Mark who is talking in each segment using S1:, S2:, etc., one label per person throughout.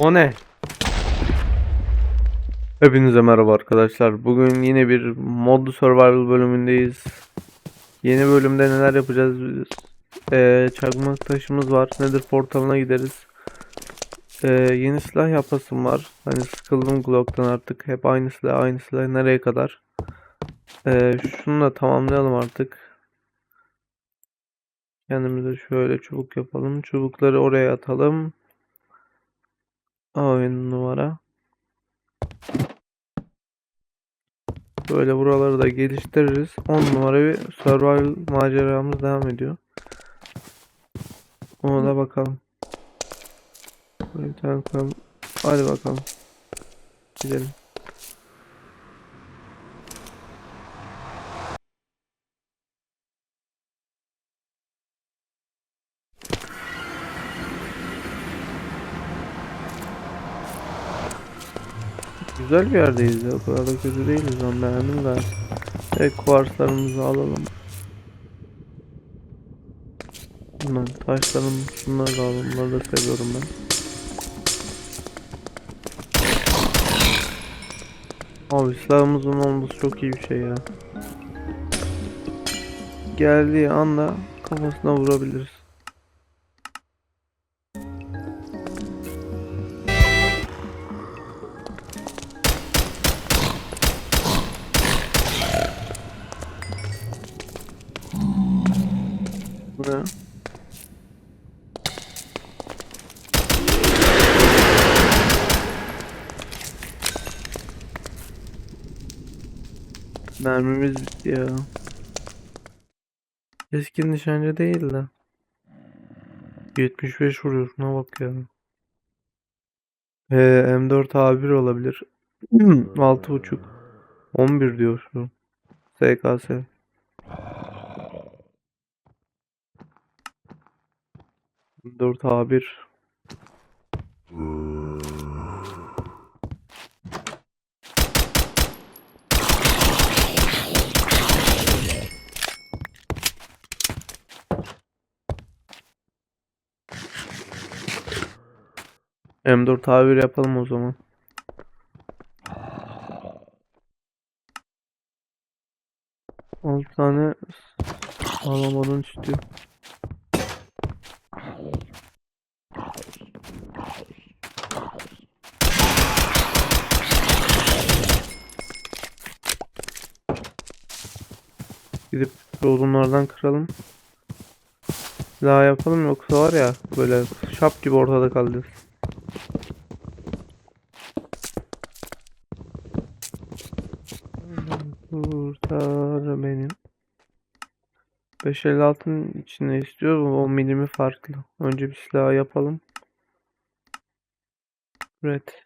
S1: O ne? Hepinize merhaba arkadaşlar. Bugün yine bir modlu survival bölümündeyiz. Yeni bölümde neler yapacağız biz? Ee, çakmak taşımız var. Nether portalına gideriz. Ee, yeni silah yapasım var. Hani sıkıldım Glock'tan artık. Hep aynı silah, aynı silah. Nereye kadar? Ee, şunu da tamamlayalım artık. Kendimize şöyle çubuk yapalım. Çubukları oraya atalım. Oyun numara. Böyle buraları da geliştiririz. 10 numara bir survival maceramız devam ediyor. Ona da bakalım. Böyle bir tane koyalım. Hadi bakalım. Gidelim. Güzel bir yerdeyiz ya. O kadar da kötü değiliz. Ben beğendim gayet. Evet kuarslarımızı alalım. Bunlar taşlarım şunları da alalım. Bunları da seviyorum ben. Abi silahımızın olması çok iyi bir şey ya. Geldiği anda kafasına vurabiliriz. Mermimiz bitti ya. Eski nişancı değil de. 75 vuruyor şuna bak ya. Ee, M4 A1 olabilir. 6.5 11 diyor şu. SKS. M4 A1 M4 A1 yapalım o zaman. Altı tane alamadın istiyor. Gidip odunlardan kıralım. Daha yapalım yoksa var ya böyle şap gibi ortada kalacağız. Kurtar benim. 556'ın içine istiyor. O milimi farklı. Önce bir silah yapalım. Evet.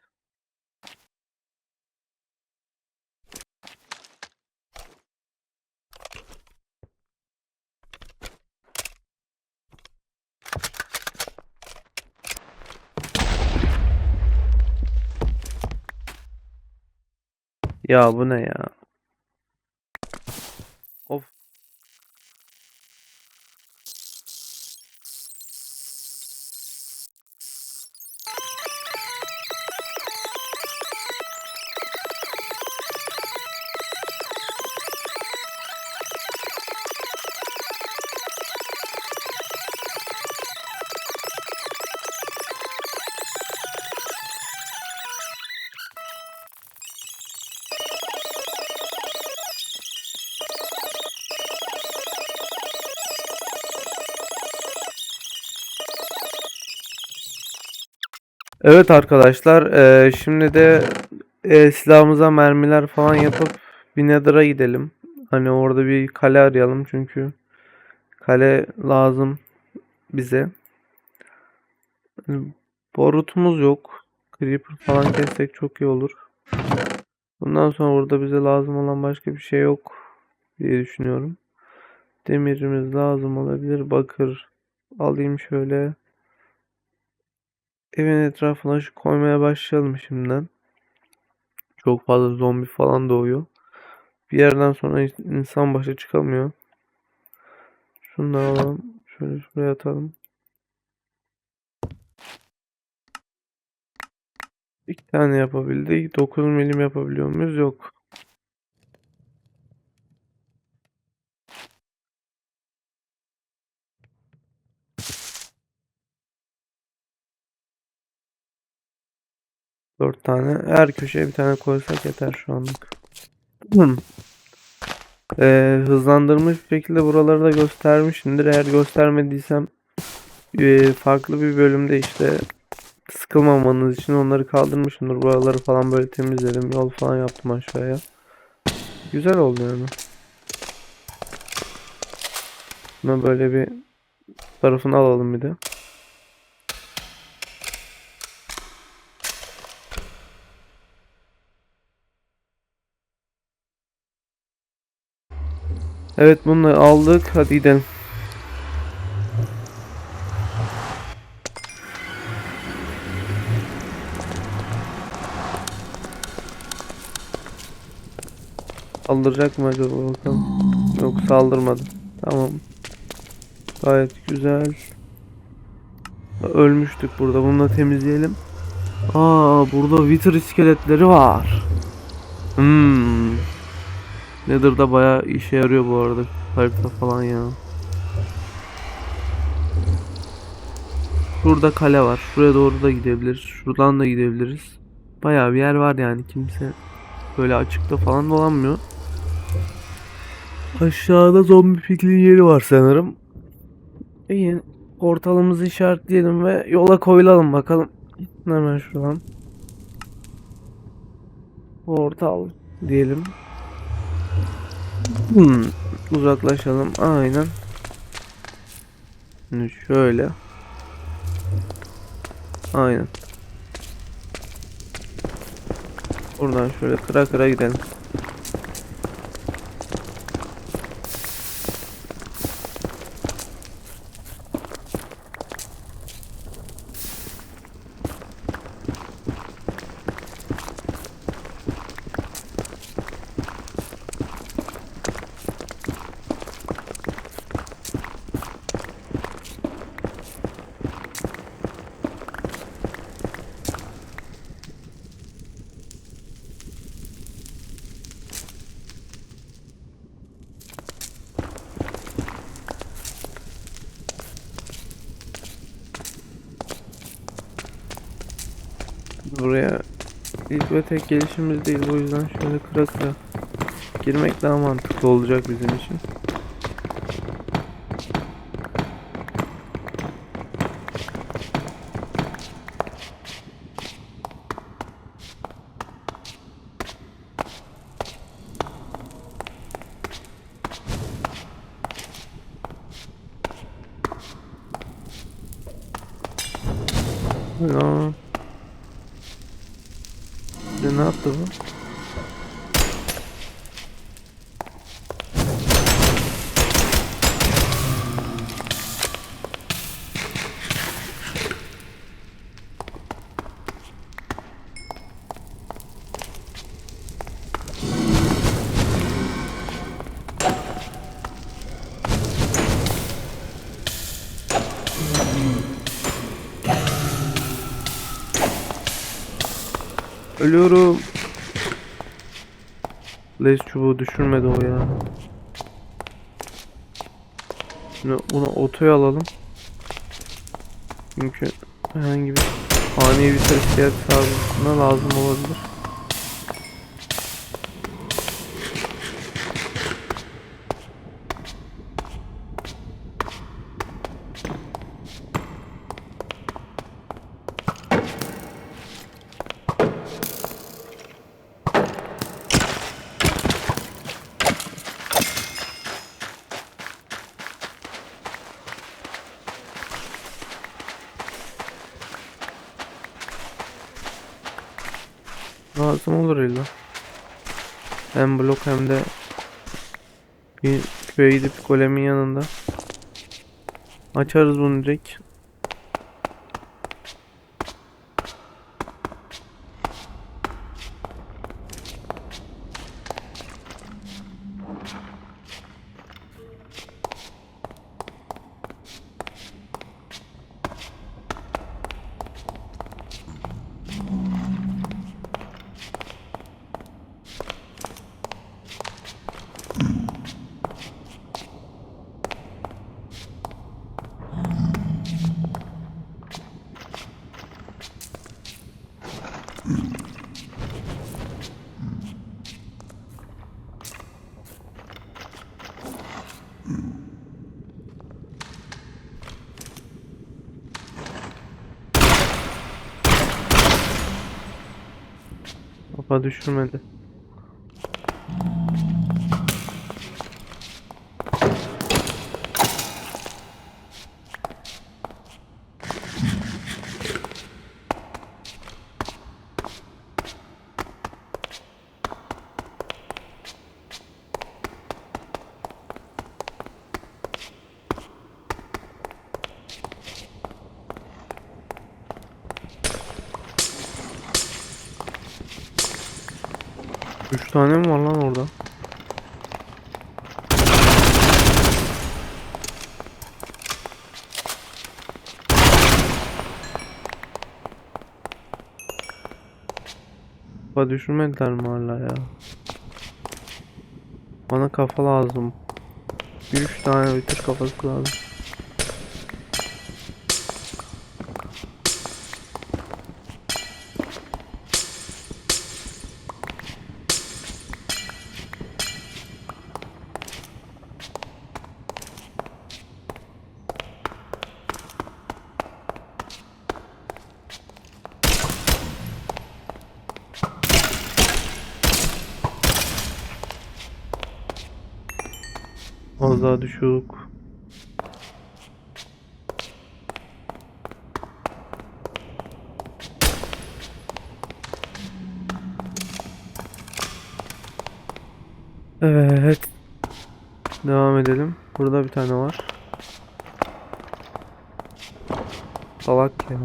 S1: Ya bu ne ya? Of. Evet arkadaşlar, eee, şimdi de eee, silahımıza mermiler falan yapıp bir Nether'a gidelim. Hani orada bir kale arayalım çünkü kale lazım bize. Borutumuz yok. Creeper falan kessek çok iyi olur. Bundan sonra burada bize lazım olan başka bir şey yok diye düşünüyorum. Demirimiz lazım olabilir. Bakır alayım şöyle. Evin etrafına şu koymaya başlayalım şimdiden. Çok fazla zombi falan doğuyor. Bir yerden sonra in- insan başa çıkamıyor. Şunları alalım. Şöyle şuraya atalım. İki tane yapabildik. 9 milim yapabiliyor muyuz? Yok. Dört tane. Her köşeye bir tane koysak yeter şu anlık. Hmm. Ee, hızlandırmış bir şekilde buraları da göstermişimdir. Eğer göstermediysem ee, farklı bir bölümde işte sıkılmamanız için onları kaldırmışımdır. Buraları falan böyle temizledim. Yol falan yaptım aşağıya. Güzel oldu yani. Buna böyle bir tarafını alalım bir de. Evet bunu aldık. Hadi gidelim. Saldıracak mı acaba bakalım. Yok saldırmadı. Tamam. Gayet güzel. Ölmüştük burada. Bunu da temizleyelim. Aa burada Wither iskeletleri var. Hmm. Nether'da bayağı işe yarıyor bu arada. Harita falan ya. Şurada kale var. Şuraya doğru da gidebiliriz. Şuradan da gidebiliriz. Bayağı bir yer var yani. Kimse böyle açıkta falan dolanmıyor. Aşağıda zombi piklin yeri var sanırım. İyi. Portalımızı işaretleyelim ve yola koyulalım bakalım. Hemen şuradan. Portal diyelim. Hmm, uzaklaşalım. Aynen. Şimdi şöyle. Aynen. Buradan şöyle kıra kıra gidelim. Buraya ilk ve tek gelişimiz değil. O yüzden şöyle kıra kıra girmek daha mantıklı olacak bizim için. Ölüyorum. Les çubuğu düşürmedi o ya. Şimdi bunu otoya alalım. Çünkü herhangi bir ani bir ihtiyaç sağlığına lazım olabilir. Lazım olur illa. Hem blok hem de bir köye gidip golemin yanında açarız bunu direkt. Kafa düşürmedi. Tane mi var lan orada? Kafa düşürmediler mi hala ya? Bana kafa lazım. Bir üç tane bitir kafası lazım. Düşük. Evet. Devam edelim. Burada bir tane var. Salak ya.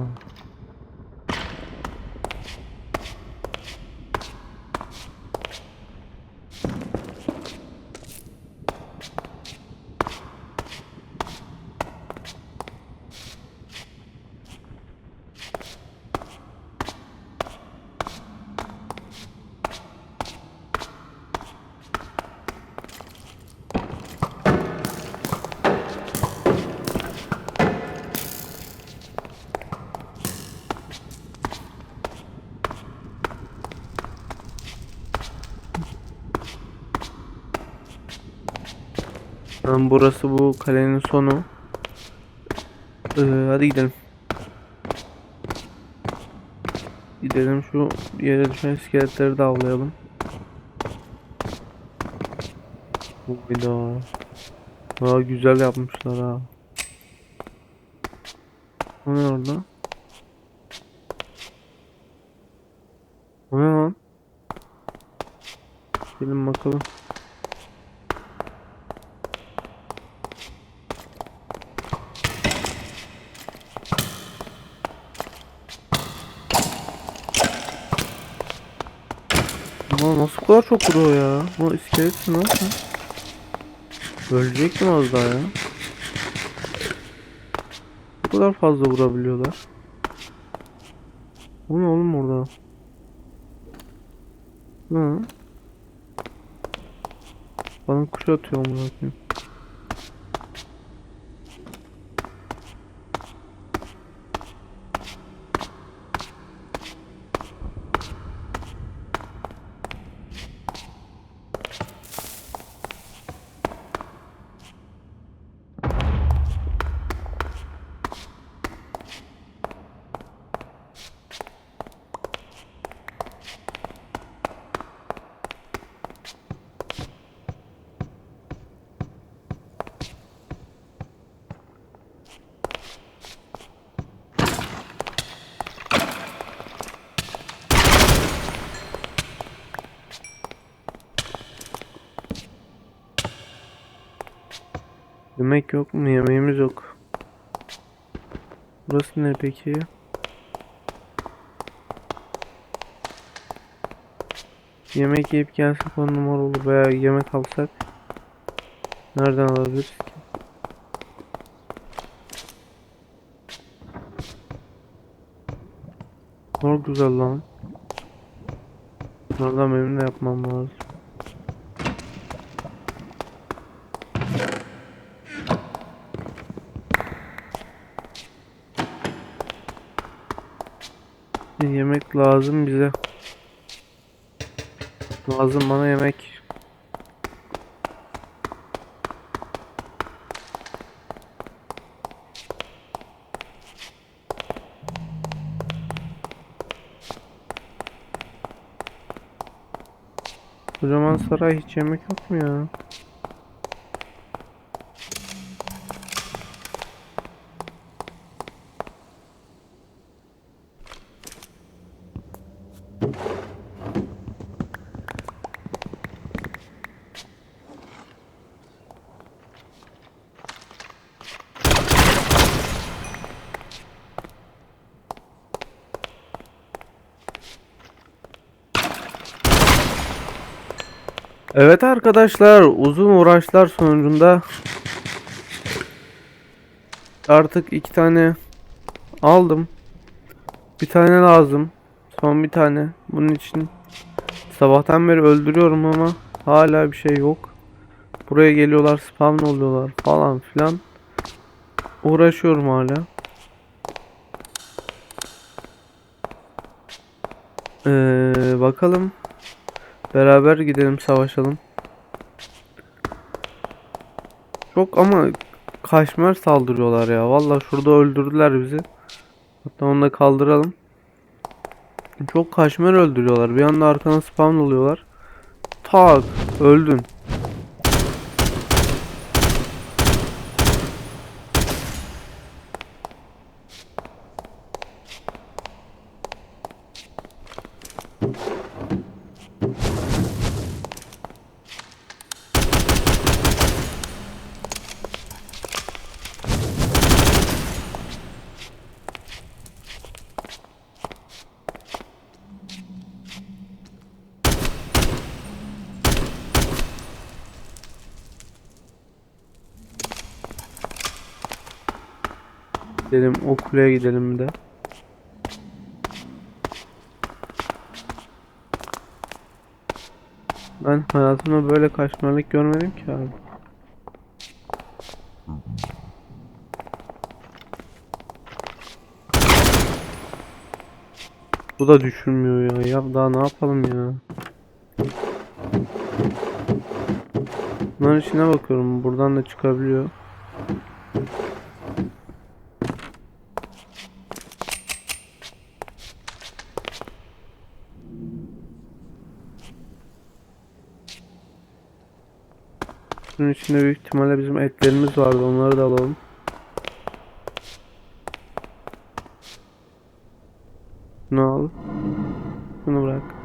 S1: Burası bu kalenin sonu. Ee, hadi gidelim. Gidelim şu yere düşen iskeletleri de avlayalım. Hayda. Daha güzel yapmışlar ha. O ne orada? O ne lan? Gelin bakalım. Ama nasıl çok vuruyor ya? Bu iskelet mi lan sen? Ölecek mi az daha ya? Bu kadar fazla vurabiliyorlar. Bu ne oğlum orada? Ne? Bana kuş atıyor mu bakayım? Yemek yok mu? Yemeğimiz yok. Burası ne peki? Yemek yiyip gelsek on numara olur veya yemek alsak Nereden alabiliriz ki? Çok güzel lan. Bunlardan benim de yapmam lazım. Bir Yemek lazım bize. Lazım bana yemek. Kocaman saray hiç yemek yok mu ya? Evet arkadaşlar uzun uğraşlar sonucunda artık iki tane aldım. Bir tane lazım. Son bir tane. Bunun için sabahtan beri öldürüyorum ama hala bir şey yok. Buraya geliyorlar spawn oluyorlar falan filan. Uğraşıyorum hala. Ee, bakalım. Beraber gidelim savaşalım. Çok ama kaşmer saldırıyorlar ya. Vallahi şurada öldürdüler bizi. Hatta onu da kaldıralım. Çok kaşmer öldürüyorlar. Bir anda arkana spawn oluyorlar. Tak öldün. Gidelim o kuleye gidelim bir de. Ben hayatımda böyle kaşmerlik görmedim ki abi. Bu da düşünmüyor ya. Ya daha ne yapalım ya? Bunların içine bakıyorum. Buradan da çıkabiliyor. Bunun içinde büyük ihtimalle bizim etlerimiz vardı. Onları da alalım. Şunu al. Şunu bırak.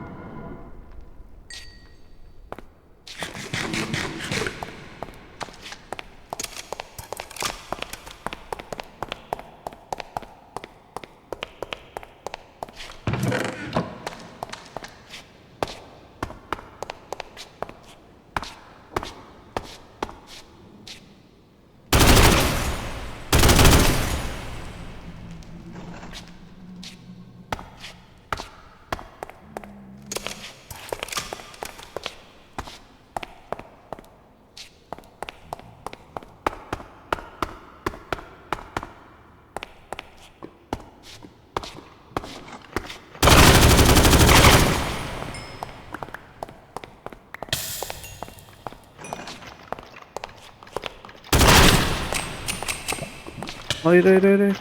S1: Hayır hayır hayır.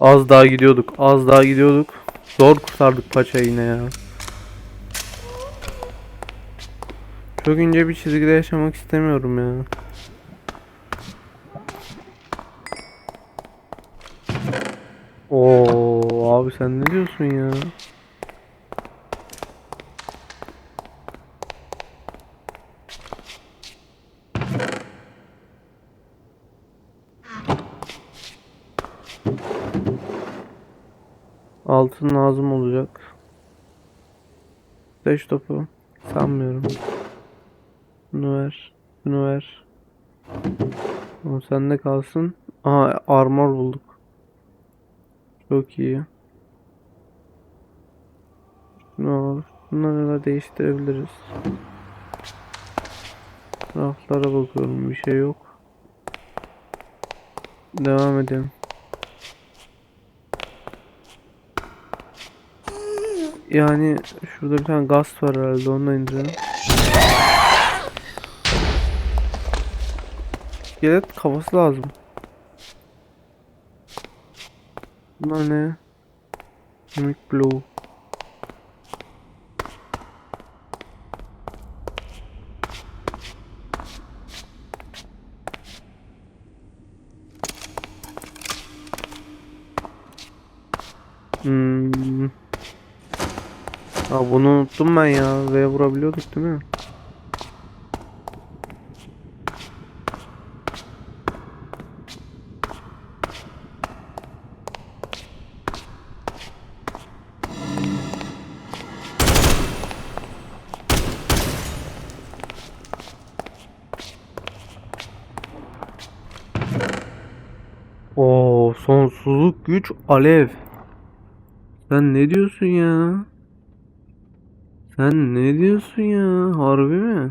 S1: Az daha gidiyorduk. Az daha gidiyorduk. Zor kurtardık paçayı yine ya. Çok ince bir çizgide yaşamak istemiyorum ya. Oo abi sen ne diyorsun ya? Altın lazım olacak. Beş topu sanmıyorum. Bunu ver. Bunu ver. O sende kalsın. Aha armor bulduk. Çok iyi. Şunu al. Bunları da değiştirebiliriz. Raflara bakıyorum. Bir şey yok. Devam edelim. Yani şurada bir tane gaz var herhalde onu da indirelim. iskelet kafası lazım. Bunlar ne? Kemik bloğu. Hmm. Unuttum ben ya. V vurabiliyorduk değil mi? Sonsuzluk güç alev. Sen ne diyorsun ya? Sen ne diyorsun ya? Harbi mi?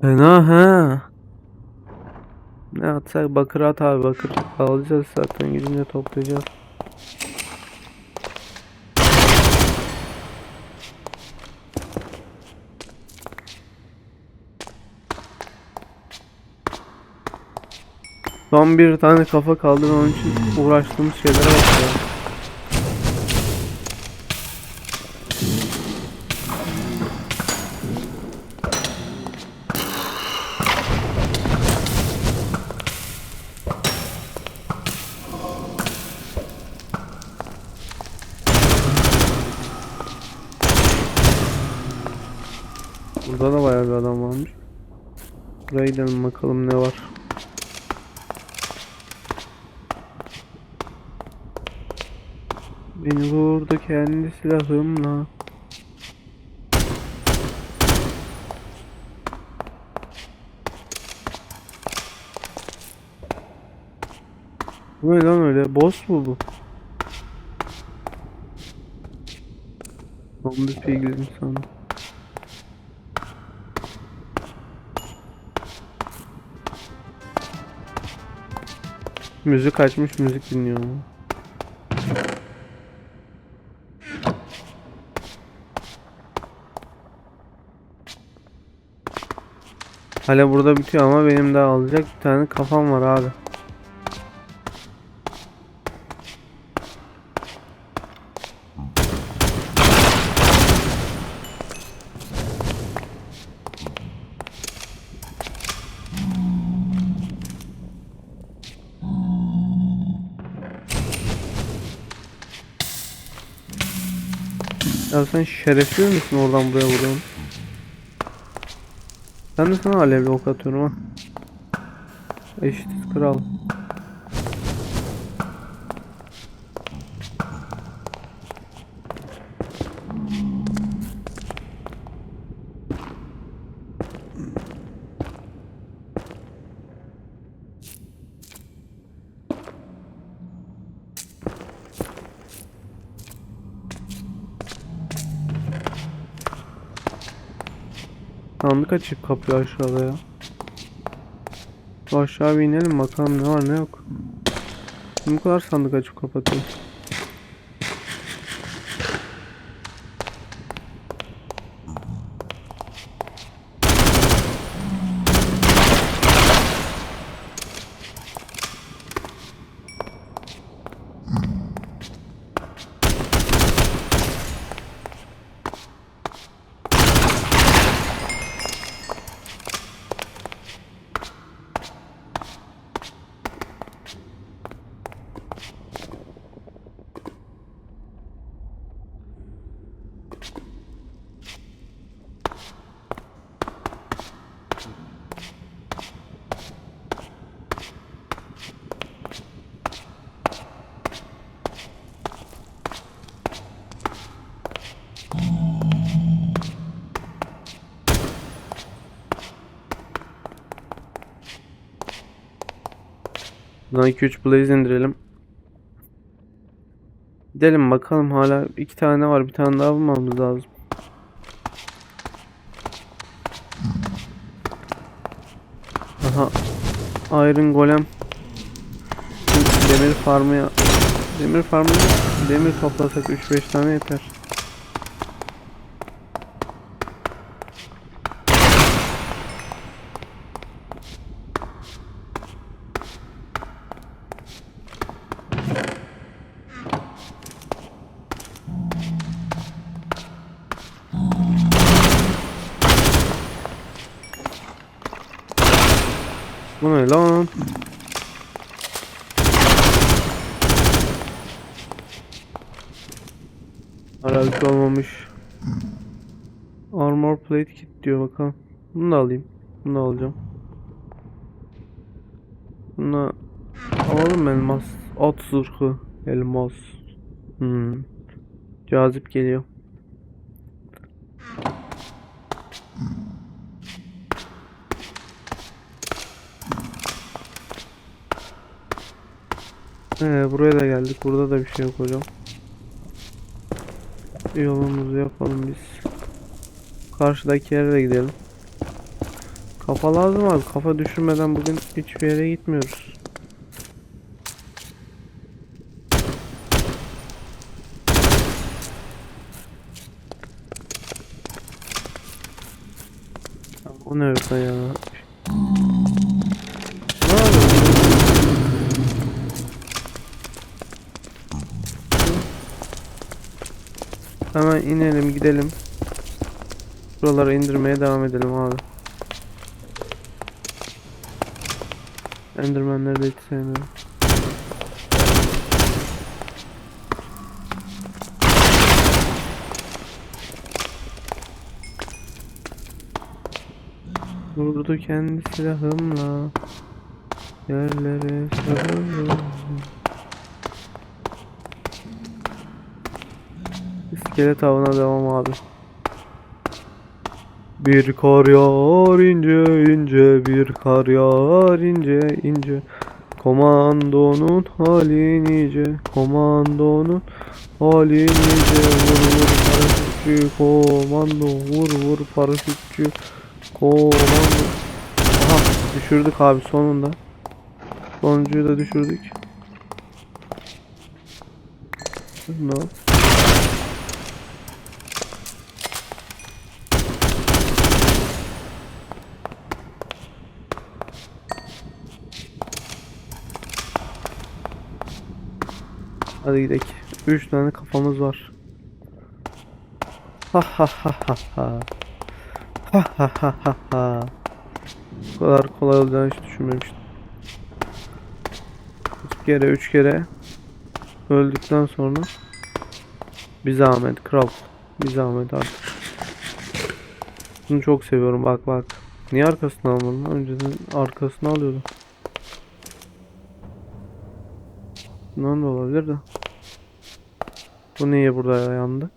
S1: Fena ha. Ne atsak bakır at abi bakır alacağız zaten gidince toplayacağız. Son bir tane kafa kaldı ve onun için uğraştığımız şeylere bak bayağı bir adam varmış. Buraya gidelim bakalım ne var. Beni vurdu kendi silahımla. Bu ne lan öyle? Boss mu bu? Zombi pigli insan. Müzik açmış müzik dinliyor. Hala burada bitiyor ama benim daha alacak bir tane kafam var abi. Ya sen şerefsiz misin oradan buraya vuruyorsun? Ben de sana alevli ok atıyorum ha. Eşitiz kral. Sandık açık kapıyor aşağıda ya. Aşağı bir inelim bakalım ne var ne yok. Bu kadar sandık açıp kapatıyor? Buradan 2-3 blaze indirelim. Gidelim bakalım hala iki tane var bir tane daha bulmamız lazım. Aha Iron Golem Demir farmı ya Demir farmı demir toplasak 3-5 tane yeter. Bu ne lan? Aralık olmamış. Armor plate kit diyor bakalım. Bunu da alayım. Bunu da alacağım. Bunu da alalım elmas. At zırhı. Elmas. Hmm. Cazip geliyor. Ee, buraya da geldik. Burada da bir şey yok hocam. Yolumuzu yapalım biz. Karşıdaki yere de gidelim. Kafa lazım abi. Kafa düşürmeden bugün hiçbir yere gitmiyoruz. O ne ya? Hemen inelim gidelim. Buraları indirmeye devam edelim abi. Endermanleri de hiç sevmiyorum. Vurdu kendi silahımla Yerlere sarıldım İskelet avına devam abi. Bir kar yağar ince ince bir kar yağar ince ince. Komandonun hali nice komandonun hali nice. Vur vur paraşütçü komando. Vur vur paraşütçü komando. Aha düşürdük abi sonunda. Sonuncuyu da düşürdük. Ne Hadi gidelim. 3 tane kafamız var. Ha. Bu kadar kolay olacağını hiç düşünmemiştim. 3 kere 3 kere öldükten sonra bir zahmet kral. Bir zahmet artık. Bunu çok seviyorum bak bak. Niye arkasını almadın? Önceden arkasını alıyordum. Bundan da olabilir de. Bu niye burada yandı?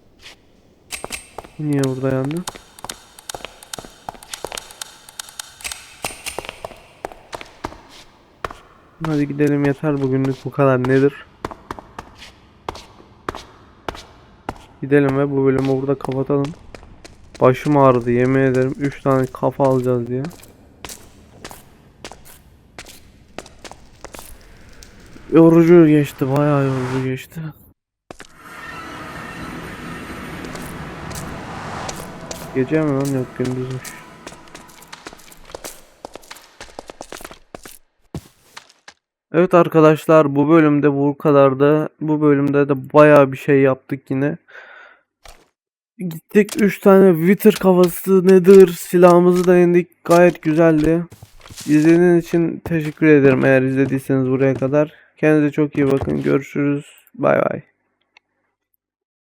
S1: Niye burada yandı? Hadi gidelim yeter bugünlük bu kadar nedir? Gidelim ve bu bölümü burada kapatalım. Başım ağrıdı yemin ederim 3 tane kafa alacağız diye. Yorucu geçti bayağı yorucu geçti. Gece mi lan yok gündüzmüş. Evet arkadaşlar bu bölümde bu kadar da bu bölümde de bayağı bir şey yaptık yine. Gittik 3 tane Wither kafası nedir silahımızı da indik gayet güzeldi. İzlediğiniz için teşekkür ederim eğer izlediyseniz buraya kadar. Kendinize çok iyi bakın görüşürüz bay bay.